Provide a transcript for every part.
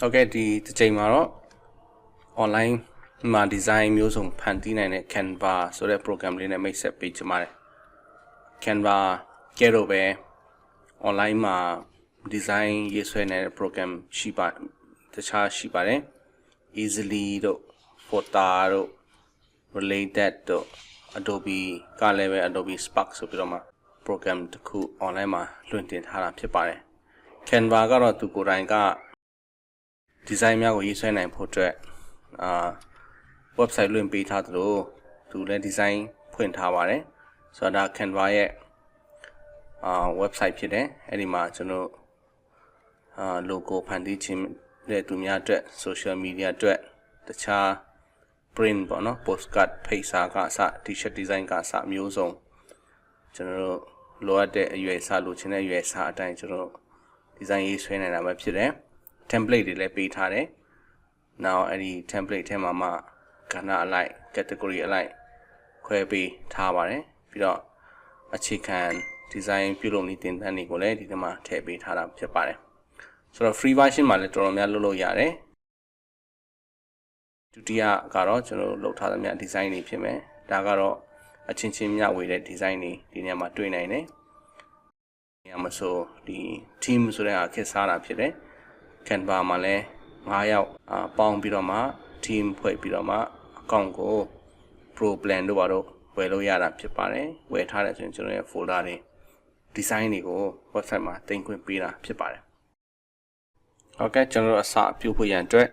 ဟုတ်ကဲ့ဒီတစ်ချိန်မှာတော့ online မှာ design မျိုးစုံဖန်တီးနိုင်တဲ့ Canva ဆိုတဲ့ program လေးနဲ့မိတ်ဆက်ပေးချင်ပါတယ် Canva ကဲတော့ပဲ online မှာ design ရေးဆွဲနေတဲ့ program ရှိပါတခြားရှိပါတယ် easily တို့ Fota တို့ related တို့ Adobe ကလည်းပဲ Adobe Spark ဆိုပြီးတော့မှ program တစ်ခု online မှာလွှင့်တင်ထားတာဖြစ်ပါတယ် Canva ကတော့သူကိုယ်တိုင်က ဒီဇိုင်းများကိုရေးဆွဲနိုင်ဖို့အတွက်အာ website လွှင့်ပေးထားသလိုသူလည်းဒီဇိုင်းဖွင့်ထားပါတယ်ဆိုတော့ဒါ Canva ရဲ့အာ website ဖြစ်တယ်အဲ့ဒီမှာကျွန်တော်အာ logo ဖန်တီးခြင်းတဲ့သူများအတွက် social media အတွက်တခြား print ပေါ့နော် postcard ဖိတ်စာကအစ t-shirt design ကအစအမျိုးစုံကျွန်တော်တို့လိုအပ်တဲ့အရွယ်အစားလိုချင်တဲ့အရွယ်အစားအတိုင်းကျွန်တော်ဒီဇိုင်းရေးဆွဲနိုင်တာပဲဖြစ်တယ် template တွေလည်းပေးထားတယ်။ now အဲ့ဒီ template ထဲမှာမှကဏ္ဍအလိုက် category အလိုက်ခွဲပေးထားပါတယ်။ပြီးတော့အခြေခံ design ပြုလုပ်နည်းသင်တန်းတွေကိုလည်းဒီထဲမှာထည့်ပေးထားတာဖြစ်ပါတယ်။ဆိုတော့ free version မှာလည်းတော်တော်များလုပ်လို့ရတယ်။ဒုတိယကတော့ကျွန်တော်တို့လုပ်ထားသမျှ design တွေဖြစ်မယ်။ဒါကတော့အချင်းချင်းမျှဝေတဲ့ design တွေဒီနေရာမှာတွေ့နိုင်တယ်။နေရာမှာဆိုဒီ team ဆိုတဲ့အခက်စားတာဖြစ်တယ်။ Canva မှာလည်း9ယောက်အာပေါင်းပြီးတော့မှ team ဖွဲ့ပြီးတော့မှ account ကို pro plan တို့ဘာတို့ဝယ်လို့ရတာဖြစ်ပါတယ်ဝယ်ထားတယ်ဆိုရင်ကျွန်တော်ရဲ့ folder တွေ design တွေကို website မှာတင်ခွင့်ပေးတာဖြစ်ပါတယ်ဟုတ်ကဲ့ကျွန်တော်တို့အစပြုဖို့ရန်အတွက်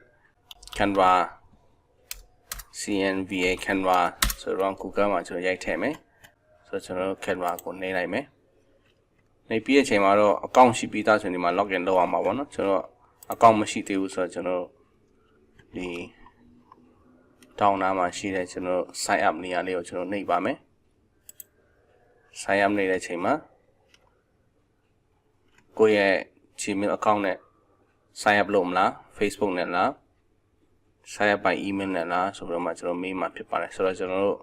Canva CNVA Canva ဆိုတော့ Google မှာကျွန်တော်ရိုက်ထည့်မယ်ဆိုတော့ကျွန်တော်တို့ Canva ကိုနှိပ်လိုက်မယ်နေပြီးတဲ့အချိန်မှာတော့ account ရှိပြီးသားဆိုရင်ဒီမှာ login လုပ်အောင်ပါဗောနော်ကျွန်တော် account မရှိသေးဘူးဆိုတော့ကျွန်တော်ဒီတောင်းနာမှာရှိတဲ့ကျွန်တော် sign up နေရာလေးကိုကျွန်တော်နှိပ်ပါမယ် sign up နေတဲ့အချိန်မှာကိုယ့်ရဲ့ Gmail account နဲ့ sign up လုပ်မလား Facebook နဲ့လား sign up by email နဲ့လားဆိုတော့မှကျွန်တော်မေးမှာဖြစ်ပါတယ်ဆိုတော့ကျွန်တော်တို့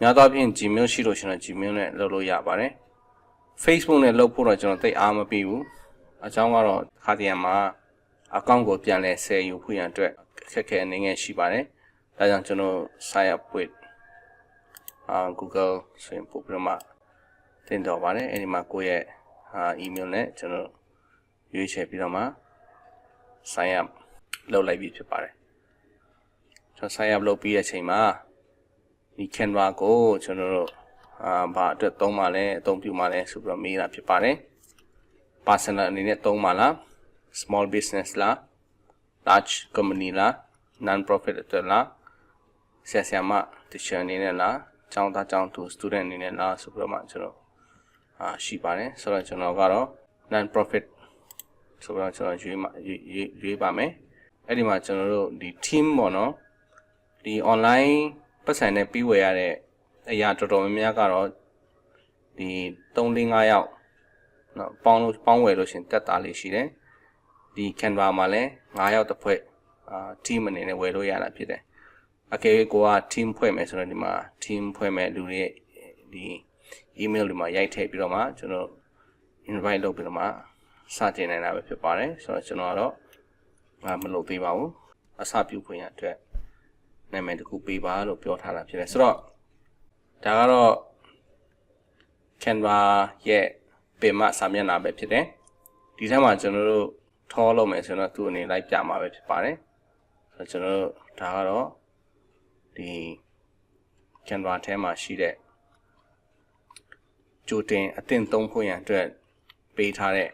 များသောအားဖြင့် Gmail ရှိလို့ရှင်တော့ Gmail နဲ့လုပ်လို့ရပါတယ် Facebook နဲ့လုပ်ဖို့တော့ကျွန်တော်သိအားမပေးဘူးအကြောင်းကတော့ခါတရံမှာ account ကိုပြန်လဲဆယ်ယူဖို့ရန်အတွက်အခက်အခဲအနေငယ်ရှိပါတယ်ဒါကြောင့်ကျွန်တော် sign up with အာ Google ဆိုရင်ပို့ပြီးတော့မှတင်တော့ပါတယ်အဲဒီမှာကိုယ့်ရဲ့အာ email နဲ့ကျွန်တော်ရွေးချယ်ပြီးတော့မှ sign up လုပ်လိုက်ပြီဖြစ်ပါတယ်ကျွန်တော် sign up လုပ်ပြီးတဲ့အချိန်မှာဒီ Canva ကိုကျွန်တော်တို့အာဘာအတွက်သုံးပါလဲအသုံးပြုပါလဲဆိုပြီးတော့မေးတာဖြစ်ပါတယ် personal အနေနဲ့သုံးပါလား small business လား large company လား non profit အတွက်လားဆရာဆရာမ teacher အနေနဲ့လားကျောင်းသားကျောင်းသူ student အနေနဲ့လားဆိုပြီးတော့မှကျွန်တော်အာရှိပါတယ်ဆိုတော့ကျွန်တော်ကတော့ non profit ဆိုတော့ကျွန်တော်ရွေးမှာရွေးရွေးပါမယ်အဲ့ဒီမှာကျွန်တော်တို့ဒီ team ပေါ့နော်ဒီ online ပတ်စံနဲ့ပြီးဝယ်ရတဲ့အရာတော်တော်များများကတော့ဒီ3 4 5ယောက်နော်ပေါင်းလို့ပေါင်းဝယ်လို့ရှင်တက်တာလေးရှိတယ် ဒီ Canva မှာလည်း9ယောက်တစ်ဖွဲ့အာ team အနေနဲ့ဝယ်လို့ရတာဖြစ်တယ်အကယ်၍ကိုက team ဖွဲ့မယ်ဆိုတော့ဒီမှာ team ဖွဲ့မယ်လူတွေဒီ email တွေမှာရိုက်ထည့်ပြီးတော့မှကျွန်တော် invite လုပ်ပြီးတော့မှစတင်နိုင်တာပဲဖြစ်ပါတယ်ဆိုတော့ကျွန်တော်ကတော့မလုပ်သေးပါဘူးအစပြုခွင့်ရအတွက်နာမည်တစ်ခုပေးပါလို့ပြောထားတာဖြစ်တယ်ဆိုတော့ဒါကတော့ Canva ရဲ့ပင်မစာမျက်နှာပဲဖြစ်တယ်ဒီထဲမှာကျွန်တော်တို့ ထောလုပ်မယ်ဆိုတော့သူ့အနေလိုက်ပြမှာပဲဖြစ်ပါတယ်ဆိုတော့ကျွန်တော်တို့ဒါကတော့ဒီ Canva ထဲမှာရှိတဲ့ကြိုတင်အသင့်သုံးဖို့ရန်အတွက်ပေးထားတဲ့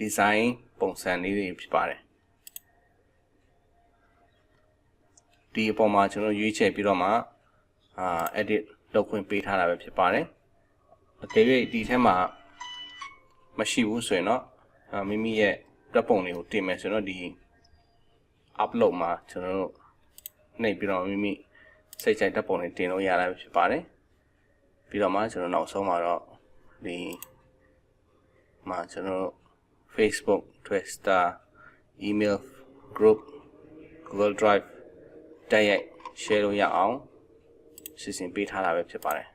design ပုံစံလေးတွေဖြစ်ပါတယ်ဒီအပေါ်မှာကျွန်တော်ရွေးချယ်ပြီးတော့မှအာ edit လုပ်ခွင့်ပေးထားတာပဲဖြစ်ပါတယ်အကယ်၍ဒီထဲမှာမရှိဘူးဆိုရင်တော့မိမိရဲ့ တပ်ပုံတွေကိုတင်မယ်ဆိုတော့ဒီ upload မှာကျွန်တော်တို့နှိပ်ပြီးတော့မိမိစိတ်ကြိုက်တပ်ပုံတွေတင်လို့ရတာဖြစ်ပါတယ်ပြီးတော့မှကျွန်တော်နောက်ဆုံးမှာတော့ဒီမှာကျွန်တော်တို့ Facebook Twitter email group Google Drive တိုက်ရိုက် share လို့ရအောင်စီစဉ်ပေးထားတာပဲဖြစ်ပါတယ်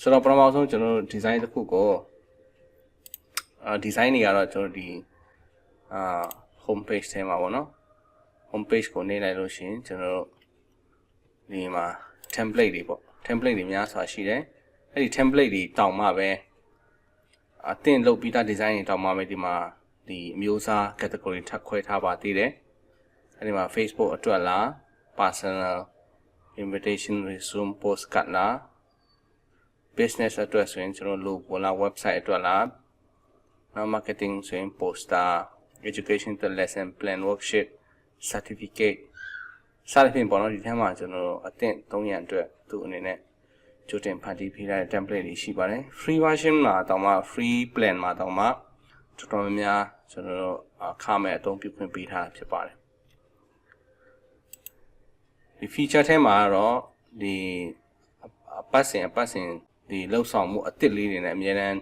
ဆိုတော့ပထမဆုံးကျွန်တော်တို့ design တစ်ခုကို အာ design တွေကတော့ကျွန်တော်ဒီအာ home page ထဲမှာပေါ့နော် home page ကိုနေလိုက်လို့ရှိရင်ကျွန်တော်တို့ဒီမှာ template တွေပေါ့ template တွေများစွာရှိတယ်အဲ့ဒီ template တွေတောင်မှပဲအသင်လုပ်ပြီးသား design တွေတောင်မှပဲဒီမှာဒီအမျိုးအစား category ထပ်ခွဲထားပါသေးတယ်အဲ့ဒီမှာ Facebook အတွက်လား personal invitation resume postcard လား business အတွက်ဆိုရင်ကျွန်တော် logo လား website အတွက်လား နောက် marketing ဆိုရင် poster education အတွက် lesson plan worksheet certificate စသဖြင့်ပေါ့နော်ဒီထဲမှာကျွန်တော်အသင့်300အတွက်သူ့အနေနဲ့ကြိုတင်ဖန်တီးပေးထားတဲ့ template တွေရှိပါတယ် free version မှာတောင်မှ free plan မှာတောင်မှတော်တော်များများကျွန်တော်တို့အခမဲ့အသုံးပြုခွင့်ပေးထားတာဖြစ်ပါတယ်ဒီ feature ထဲမှာကတော့ဒီအပတ်စဉ်အပတ်စဉ်ဒီလောက်ဆောင်မှုအစ်စ်လေးတွေနဲ့အများတန်း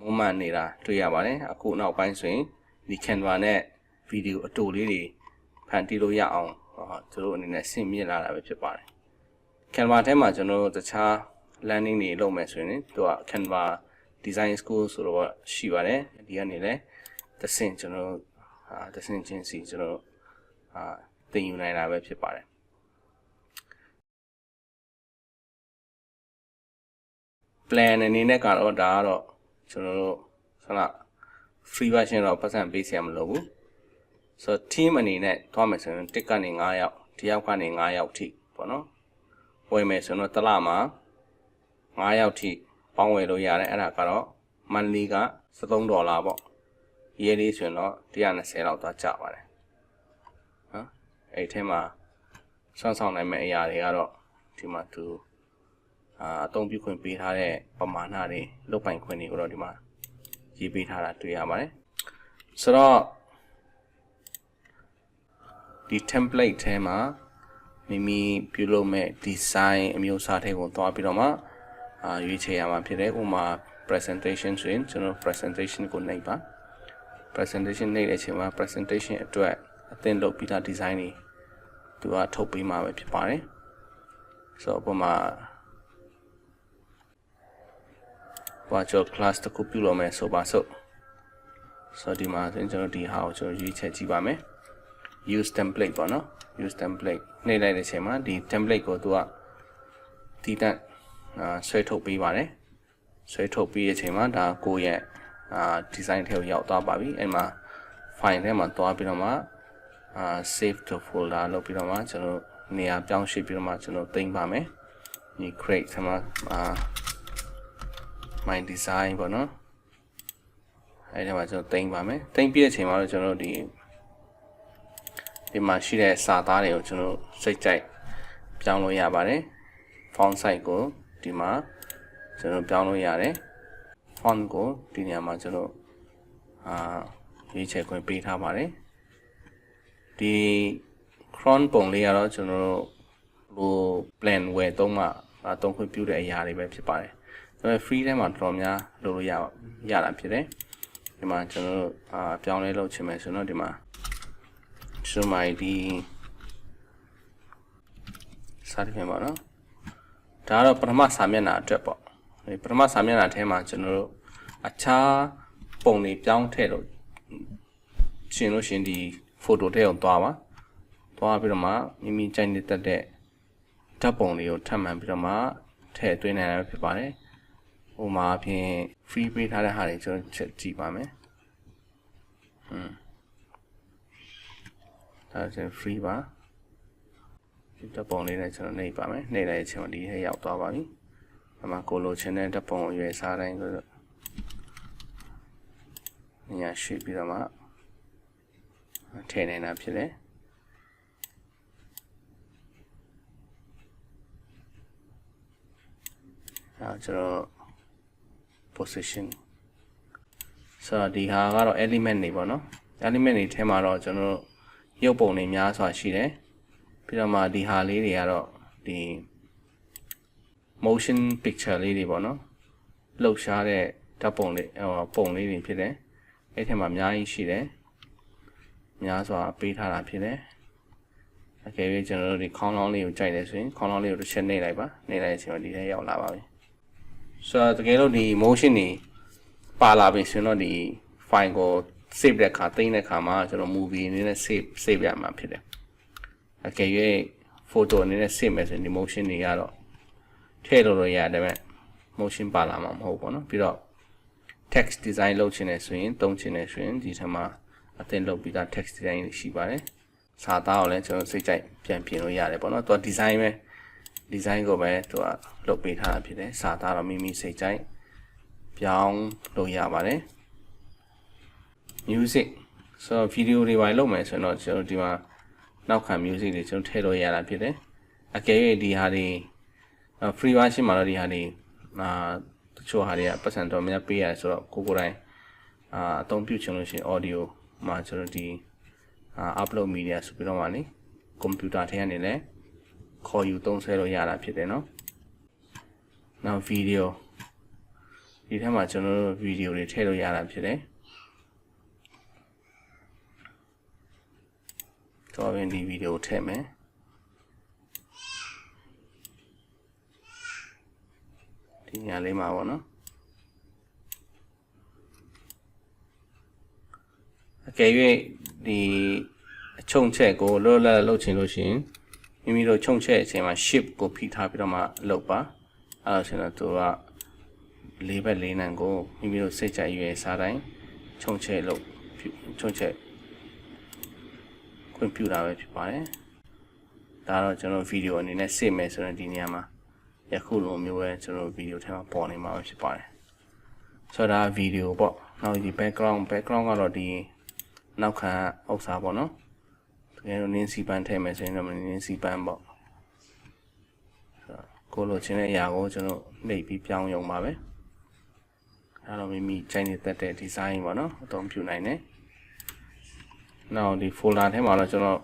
မွမ်းမံနေတာတွေ့ရပါတယ်အခုနောက်ပိုင်းဆိုရင်ဒီ Canva နဲ့ဗီဒီယိုအတူလေးတွေဖန်တီးလို့ရအောင်ဟောသူတို့အနေနဲ့ဆင့်မြင့်လာတာပဲဖြစ်ပါတယ် Canva ထဲမှာကျွန်တော်တို့တခြား learning တွေလုပ်မယ်ဆိုရင်သူက Canva design school ဆိုတော့ရှိပါတယ်ဒီကနေလည်းသစင်ကျွန်တော်အာသစင်ချင်းစီကျွန်တော်အာသင်ယူနိုင်တာပဲဖြစ်ပါတယ် plan အနေနဲ့ကတော့ဒါကတော့ ကျွန်တော်တို့ဆလာ free version တော့ပတ်စံပေးစရာမလိုဘူးဆိုတော့ team အနေနဲ့သွားမယ်ဆိုရင်တစ်ကနေ9ယောက်တယောက်ကနေ9ယောက်ထိပေါ့နော်ဝယ်မယ်ဆိုတော့တစ်လမှာ9ယောက်ထိပေါင်းဝယ်လို့ရတယ်အဲ့ဒါကတော့ monthly က13ဒေါ်လာပေါ့ yearly ဆိုရင်တော့120လောက်သွားကျပါတယ်နော်အဲ့ဒီထဲမှာဆွမ်းဆောင်နိုင်မယ့်အရာတွေကတော့ဒီမှာသူ အာအသုံးပြုခွင့်ပေးထားတဲ့ပမာဏတွေလုတ်ပိုင်ခွင့်တွေကိုတော့ဒီမှာရေးပေးထားတာတွေ့ရပါတယ်ဆိုတော့ဒီ template ထဲမှာမိမိပြုလုပ်မဲ့ design အမျိုးအစားတွေကိုတွားပြီးတော့မှအာရွေးချယ်ရမှာဖြစ်တယ်ဥပမာ presentation ဆိုရင်ကျွန်တော် presentation ကိုနှိပ်ပါ presentation နှိပ်တဲ့အချိန်မှာ presentation အတွက်အသင်လုပ်ပြီးသား design တွေသူကထုတ်ပေးမှာပဲဖြစ်ပါတယ်ဆိုတော့ဥပမာ virtual class တစ်ခုပြုလုပ်မယ်ဆိုပါစို့ဆိုတော့ဒီမှာဆိုရင်ကျွန်တော်ဒီဟာကိုကျွန်တော်ရွေးချယ်ကြည့်ပါမယ် use template ပေါ့နော် use template နှိပ်လိုက်တဲ့အချိန်မှာဒီ template ကိုသူကတည်တတ်အာဆွဲထုတ်ပေးပါတယ်ဆွဲထုတ်ပြီးတဲ့အချိန်မှာဒါကိုယ့်ရဲ့အာ design ထဲကိုရောက်သွားပါပြီအဲ့မှာ file ထဲမှာသွားပြီးတော့မှအာ save to folder လုပ်ပြီးတော့မှကျွန်တော်နေရာပြောင်းရွှေ့ပြီးတော့မှကျွန်တော်တင်ပါမယ်ဒီ create ထဲမှာအာ my design ပေါ့နော်အဲဒီမှာကျွန်တော်တင်ပါမယ်တင်ပြတဲ့အချိန်မှာတော့ကျွန်တော်ဒီဒီမှာရှိတဲ့စာသားတွေကိုကျွန်တော်စိတ်ကြိုက်ပြောင်းလို့ရပါတယ် font size ကိုဒီမှာကျွန်တော်ပြောင်းလို့ရတယ် font ကိုဒီနေရာမှာကျွန်တော်အာရွေးချယ်ခွင့်ပေးထားပါတယ်ဒီ cron ပုံလေးကတော့ကျွန်တော်တို့ဟို plan ဝယ်သုံးမှအသုံးခွင့်ပြုတဲ့အရာတွေပဲဖြစ်ပါတယ် ဒါပေမဲ့ free ထဲမှာတော်တော်များလုပ်လို့ရရတာဖြစ်တယ်ဒီမှာကျွန်တော်တို့အာပြောင်းလဲလုပ်ချင်မယ်ဆိုတော့ဒီမှာကျွန်တော်မိုင်ဒီစာရင်းပါနော်ဒါကတော့ပထမစာမျက်နှာအတွက်ပေါ့ဒီပထမစာမျက်နှာထဲမှာကျွန်တော်တို့အခြားပုံတွေပြောင်းထည့်လို့ရှင်လို့ရှင်ဒီ photo ထဲကိုသွားပါသွားပြီးတော့မှမိမိကြိုက်နေတတ်တဲ့ဓာတ်ပုံတွေကိုထပ်မှန်ပြီးတော့မှထည့်သွင်းနိုင်ရဖြစ်ပါတယ် ဟိုမှာအပြင် free ပေးထားတဲ့ဟာတွေကျွန်တော်ချက်ကြည့်ပါမယ်ဟွန်းဒါဆို free ပါဒီဓာတ်ပုံလေးနဲ့ကျွန်တော်နှိပ်ပါမယ်နှိပ်လိုက်တဲ့အချိန်မှာဒီထဲရောက်သွားပါပြီအမှကိုလိုချင်တဲ့ဓာတ်ပုံအရွယ်စားတိုင်းဆိုတော့နေရာရှိပြီးတော့မှထည့်နေတာဖြစ်တယ်အဲကျွန်တော် position ဆိုတော့ဒီဟာကတော့ element တွေပေါ့နော် element တွေထဲမှာတော့ကျွန်တော်ရုပ်ပုံတွေများစွာရှိတယ်ပြီးတော့မှဒီဟာလေးတွေကတော့ဒီ motion picture လေးတွေပေါ့နော်လှုပ်ရှားတဲ့ဓာတ်ပုံလေးဟိုပုံလေးတွေဖြစ်တယ်အဲ့ထဲမှာအများကြီးရှိတယ်များစွာပေးထားတာဖြစ်တယ်အကယ်၍ကျွန်တော်တို့ဒီခေါင်းလောင်းလေးကိုကြိုက်တယ်ဆိုရင်ခေါင်းလောင်းလေးကိုတစ်ချက်နှိပ်လိုက်ပါနှိပ်လိုက်တဲ့အချိန်မှာဒီထဲရောက်လာပါပြီ ဆိုတော့တကယ်လို့ဒီ motion နေပါလာပြီဆိုရင်တော့ဒီ file ကို save တဲ့အခါတင်တဲ့အခါမှာကျွန်တော် movie အနေနဲ့ save save ရမှာဖြစ်တယ်အကယ်၍ photo အနေနဲ့ save မယ်ဆိုရင်ဒီ motion တွေကတော့ထည့်လို့ရတယ်ဒါပေမဲ့ motion ပါလာမှာမဟုတ်ဘူးပေါ့နော်ပြီးတော့ text design လုပ်ချင်တယ်ဆိုရင်တုံးချင်တယ်ဆိုရင်ဒီထက်မှာအသင့်လုပ်ပြီးသား text design ရှိပါတယ်စာသားကိုလည်းကျွန်တော်စိတ်ကြိုက်ပြန်ပြင်လို့ရတယ်ပေါ့နော်သူက design ပဲ design ကိုပဲသူကလုပ်ပေးထားတာဖြစ်တယ်စာသားတော့မိမိစိတ်ကြိုက်ပြောင်းလို့ရပါတယ် music ဆိုတော့ video တွေပါလုပ်မယ်ဆိုရင်တော့ကျွန်တော်ဒီမှာနောက်ခံ music တွေကျွန်တော်ထည့်လို့ရတာဖြစ်တယ်အကယ်၍ဒီဟာတွေ free version မှာတော့ဒီဟာတွေအာတချို့ဟာတွေကပတ်စံတော်များပေးရတယ်ဆိုတော့ကိုကိုယ်တိုင်အာအသုံးပြုချင်လို့ရှိရင် audio မှာကျွန်တော်ဒီအာ upload media ဆိုပြီးတော့မှလေကွန်ပျူတာထဲကနေလည်း ခေါ်ယူသုံးဆွဲလို့ရတာဖြစ်တယ်နော်နောက် video ဒီထဲမှာကျွန်တော်တို့ video တွေထည့်လို့ရတာဖြစ်တယ်တော့ရင်ဒီဗီဒီယိုထည့်မယ်ဒီညာလေးမှာပေါ့နော်အကယ်၍ဒီအချုံချက်ကိုလောလောလှုပ်ချင်လို့ရှိရင် မိမိတို့ချုံချက်အချိန်မှာ shift ကိုဖိထားပြီးတော့မှလှုပ်ပါအဲဒါဆိုရင်တော့သူကလေးဘက်လေးနံကိုမိမိတို့စိတ်ကြိုက်ရွေးစားတိုင်းချုံချက်လှုပ်ချုံချက်ခွင့်ပြုတာပဲဖြစ်ပါတယ်ဒါတော့ကျွန်တော်ဗီဒီယိုအနေနဲ့ save မယ်ဆိုရင်ဒီနေရာမှာယခုလိုမျိုးပဲကျွန်တော်ဗီဒီယိုထဲမှာပေါ်နေမှာပဲဖြစ်ပါတယ်ဆိုတော့ဗီဒီယိုပေါ့နောက်ဒီ background background ကတော့ဒီနောက်ခံဥစ္စာပေါ့နော်တ ကယ်လို့နင်းစီပန်းထည့်မယ်ဆိုရင်တော့နင်းစီပန်းပေါ့ကိုလိုချင်တဲ့အရာကိုကျွန်တော်နှိပ်ပြီးပြောင်းရုံပါပဲအဲတော့မိမိချိန်နေတတ်တဲ့ design ပေါ့နော်အသုံးပြုနိုင်တယ်နောက်ဒီ folder ထဲမှာတော့ကျွန်တော်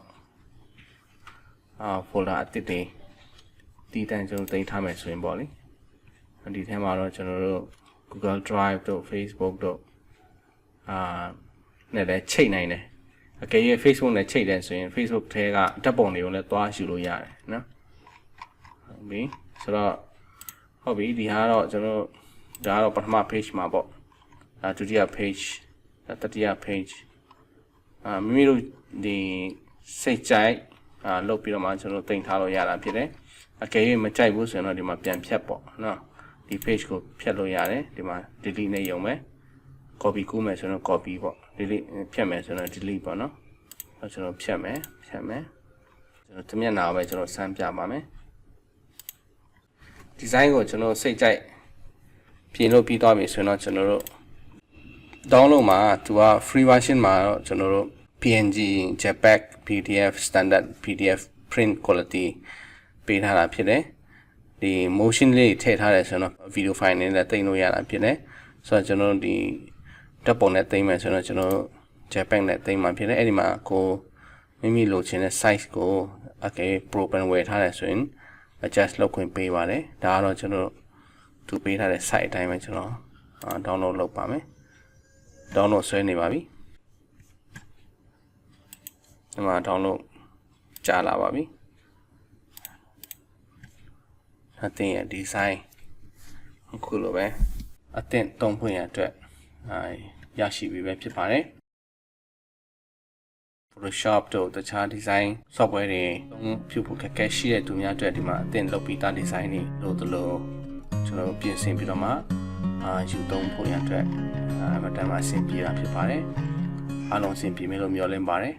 အာ folder အသစ်တွေတည်တံ့ကျွန်တော်တင်ထားမယ်ဆိုရင်ပေါ့လေဒီထဲမှာတော့ကျွန်တော်တို့ Google Drive တို့ Facebook တို့အာနဲ့လည်းချိတ်နိုင်တယ် အကယ်၍ Facebook နဲ့ချိတ်တယ်ဆိုရင် Facebook ထဲကဓာတ်ပုံတွေကိုလည်းသွားယူလို့ရတယ်နော်ဟုတ်ပြီဆိုတော့ဟုတ်ပြီဒီဟာကတော့ကျွန်တော်ဒါကတော့ပထမ page မှာပေါ့ဒါဒုတိယ page ဒါတတိယ page အာမိမိတို့ဒီစိတ်ကြိုက်အာလုပ်ပြီးတော့မှကျွန်တော်တင်ထားလို့ရတာဖြစ်တယ်အကယ်၍မကြိုက်ဘူးဆိုရင်တော့ဒီမှာပြန်ဖြတ်ပေါ့နော်ဒီ page ကိုဖြတ်လို့ရတယ်ဒီမှာ delete နဲ့ရုံပဲ copy ကူးမယ်ဆိုတော့ copy ပေါ့ delete ဖြတ်မယ်ဆိုတော့ delete ပေါ့နော်အဲကျွန်တော်ဖြတ်မယ်ဖြတ်မယ်ကျွန်တော်တမျက်နှာပဲကျွန်တော်စမ်းပြပါမယ် design ကိုကျွန်တော်စိတ်ကြိုက်ပြင်လို့ပြီးသွားပြီဆိုရင်တော့ကျွန်တော်တို့ download မှာသူက free version မှာတော့ကျွန်တော်တို့ PNG JPEG PDF standard PDF print quality ပေးထားတာဖြစ်တယ်ဒီ motion လေးထည့်ထားတယ်ဆိုတော့ video file နဲ့လည်းတင်လို့ရတာဖြစ်တယ်ဆိုတော့ကျွန်တော်တို့ဒီ ဓာတ်ပုံနဲ့တင်မယ်ဆိုတော့ကျွန်တော် JPEG နဲ့တင်မှာဖြစ်တယ်အဲ့ဒီမှာကိုမိမိလိုချင်တဲ့ size ကိုအကယ် program ဝယ်ထားတယ်ဆိုရင် adjust လုပ်ခွင့်ပေးပါတယ်ဒါကတော့ကျွန်တော်သူပေးထားတဲ့ site အတိုင်းပဲကျွန်တော် download လုပ်ပါမယ် download ဆွဲနေပါပြီဒီမှာ download ကြာလာပါပြီအသင်ရဲ့ design အခုလိုပဲအသင်သုံးဖွင့်ရအတွက်အာ ရရှိပြီပဲဖြစ်ပါတယ် Photoshop တို့တခြား design software တွေသုံးပြုဖို့ခက်ခဲရှိတဲ့သူများအတွက်ဒီမှာအသင်လုပ်ပြီးသား design တွေလို့တလို့ကျွန်တော်ပြင်ဆင်ပြီးတော့မှအာယူသုံးဖို့ရအတွက်အမတန်မှအဆင်ပြေတာဖြစ်ပါတယ်အားလုံးအဆင်ပြေမယ်လို့မျှော်လင့်ပါတယ်